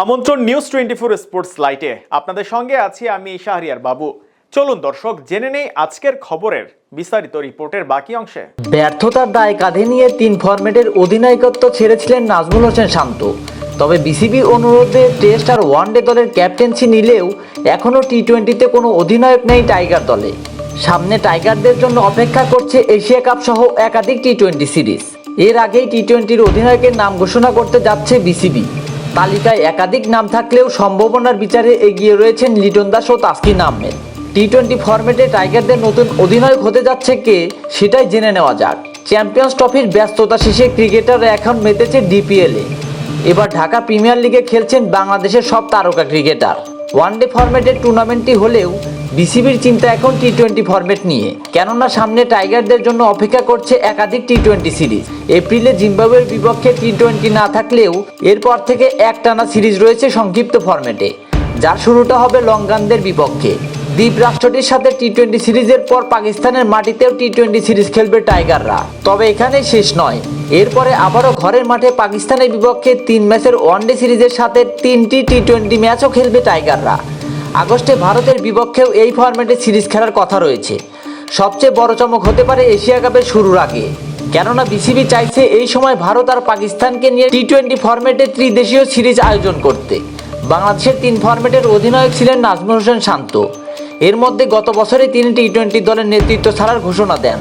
আমন্ত্রণ news twenty four sports লাইটে আপনাদের সঙ্গে আছি আমি শাহরিয়ার বাবু। চলুন দর্শক, জেনে নেই আজকের খবরের বিস্তারিত রিপোর্টের বাকি অংশে। ব্যর্থতার দায় কাঁধে নিয়ে তিন ফরম্যাটের অধিনায়কত্ব ছেড়েছিলেন নাজমুল হোসেন শান্ত। তবে বিসিবি অনুরোধে টেস্ট আর ওয়ানডে দলের ক্যাপ্টেন্সি নিলেও এখনও টি টোয়েন্টিতে কোনো অধিনায়ক নেই টাইগার দলে। সামনে টাইগারদের জন্য অপেক্ষা করছে এশিয়া কাপ সহ একাধিক টি টোয়েন্টি সিরিজ। এর আগেই টি টোয়েন্টির অধিনায়কের নাম ঘোষণা করতে যাচ্ছে বিসিবি। তালিকায় একাধিক নাম থাকলেও সম্ভাবনার বিচারে এগিয়ে রয়েছেন লিটন দাস ও তাসকিন আহমেদ। টি টোয়েন্টি ফরম্যাটে টাইগারদের নতুন অধিনায়ক হতে যাচ্ছে কে, সেটাই জেনে নেওয়া যাক। চ্যাম্পিয়ন্স ট্রফির ব্যস্ততা শেষে ক্রিকেটাররা এখন মেতেছে ডিপিএলে এবার ঢাকা প্রিমিয়ার লিগে খেলছেন বাংলাদেশের সব তারকা ক্রিকেটার। ওয়ানডে ফরম্যাটের টুর্নামেন্টটি হলেও বিসিবির চিন্তা এখন টি টোয়েন্টি ফরম্যাট নিয়ে। কেননা সামনে টাইগারদের জন্য অপেক্ষা করছে একাধিক টি টোয়েন্টি সিরিজ এপ্রিলে জিম্বাবুয়ের বিপক্ষে টি টোয়েন্টি না থাকলেও এরপর থেকে একটানা সিরিজ রয়েছে সংক্ষিপ্ত ফরম্যাটে যার শুরুটা হবে লঙ্কানদের বিপক্ষে। দ্বীপ রাষ্ট্রটির সাথে টি টোয়েন্টি সিরিজের পর পাকিস্তানের মাটিতেও টি টোয়েন্টি সিরিজ খেলবে টাইগাররা। তবে এখানে শেষ নয়। এরপরে আবারও ঘরের মাঠে পাকিস্তানের বিপক্ষে তিন ম্যাচের ওয়ানডে সিরিজের সাথে তিনটি টি টোয়েন্টি ম্যাচও খেলবে টাইগাররা। আগস্টে ভারতের বিপক্ষেও এই ফরম্যাটে সিরিজ খেলার কথা রয়েছে। সবচেয়ে বড় চমক হতে পারে এশিয়া কাপের শুরুর আগে। কেননা বিসিবি চাইছে এই সময় ভারত আর পাকিস্তানকে নিয়ে টি টোয়েন্টি ফরম্যাটে ত্রিদেশীয় সিরিজ আয়োজন করতে। বাংলাদেশের তিন ফরম্যাটের অধিনায়ক ছিলেন নাজমুল হোসেন শান্ত। এর মধ্যে গত বছরে তিনি টি টোয়েন্টি দলের নেতৃত্ব ছাড়ার ঘোষণা দেন।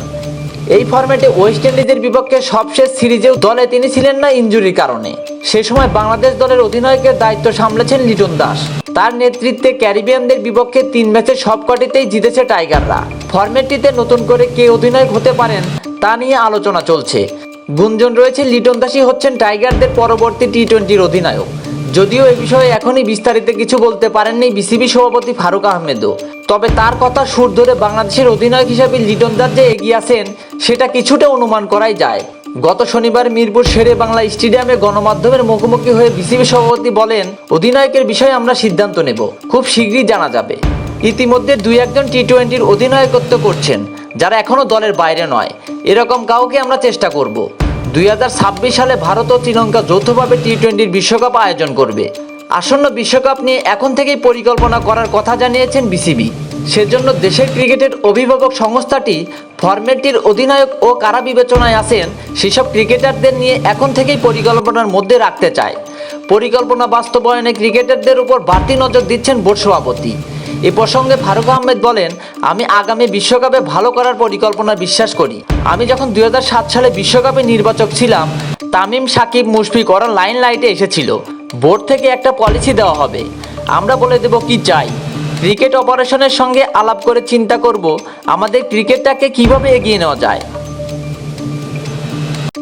এই ফরম্যাটে ওয়েস্ট ইন্ডিজের বিপক্ষে সবশেষ সিরিজেও দলে তিনি ছিলেন না ইনজুরির কারণে। সে সময় বাংলাদেশ দলের অধিনায়কের দায়িত্ব সামলেছেন লিটন দাস। তার নেতৃত্বে ক্যারিবিয়ানদের বিপক্ষে তিন ম্যাচের সবকটিতেই জিতেছে টাইগাররা। ফরম্যাটটিতে নতুন করে কে অধিনায়ক হতে পারেন তা নিয়ে আলোচনা চলছে। গুঞ্জন রয়েছে লিটন দাসই হচ্ছেন টাইগারদের পরবর্তী টি টোয়েন্টির অধিনায়ক। যদিও এ বিষয়ে এখনই বিস্তারিত কিছু বলতে পারেননি বিসিবি সভাপতি ফারুক আহমেদও। তবে তার কথা সুর ধরে বাংলাদেশের অধিনায়ক হিসাবে লিটন দাস যে এগিয়ে আছেন, সেটা কিছুটা অনুমান করাই যায়। গত শনিবার মিরপুর শেরে বাংলা স্টেডিয়ামে গণমাধ্যমের মুখোমুখি হয়ে বিসিবি সভাপতি বলেন, অধিনায়কের বিষয়ে আমরা সিদ্ধান্ত নেব। খুব শীঘ্রই জানা যাবে। ইতিমধ্যে দুই একজন টি টোয়েন্টির অধিনায়কত্ব করছেন, যারা এখনও দলের বাইরে নয়। এরকম কাউকে আমরা চেষ্টা করব। দুই হাজার ছাব্বিশ সালে ভারত ও শ্রীলঙ্কা যৌথভাবে টি টোয়েন্টির বিশ্বকাপ আয়োজন করবে। আসন্ন বিশ্বকাপ নিয়ে এখন থেকেই পরিকল্পনা করার কথা জানিয়েছেন বিসিবি। সেজন্য দেশের ক্রিকেটের অভিভাবক সংস্থাটি ফরম্যাটটির অধিনায়ক ও কারা বিবেচনায় আছেন সেসব ক্রিকেটারদের নিয়ে এখন থেকেই পরিকল্পনার মধ্যে রাখতে চায়। পরিকল্পনা বাস্তবায়নে ক্রিকেটারদের উপর বাড়তি নজর দিচ্ছেন বোর্ড সভাপতি। এ প্রসঙ্গে ফারুক আহমেদ বলেন, আমি আগামী বিশ্বকাপে ভালো করার পরিকল্পনা বিশ্বাস করি। আমি যখন দু হাজার সাত সালে বিশ্বকাপে নির্বাচক ছিলাম, তামিম, সাকিব, মুশফিক ওরা লাইন লাইটে এসেছিল। বোর্ড থেকে একটা পলিসি দেওয়া হবে। আমরা বলে দেব কি চাই। ক্রিকেট অপারেশনের সঙ্গে আলাপ করে চিন্তা করব, আমাদের ক্রিকেটটাকে কীভাবে এগিয়ে নেওয়া যায়।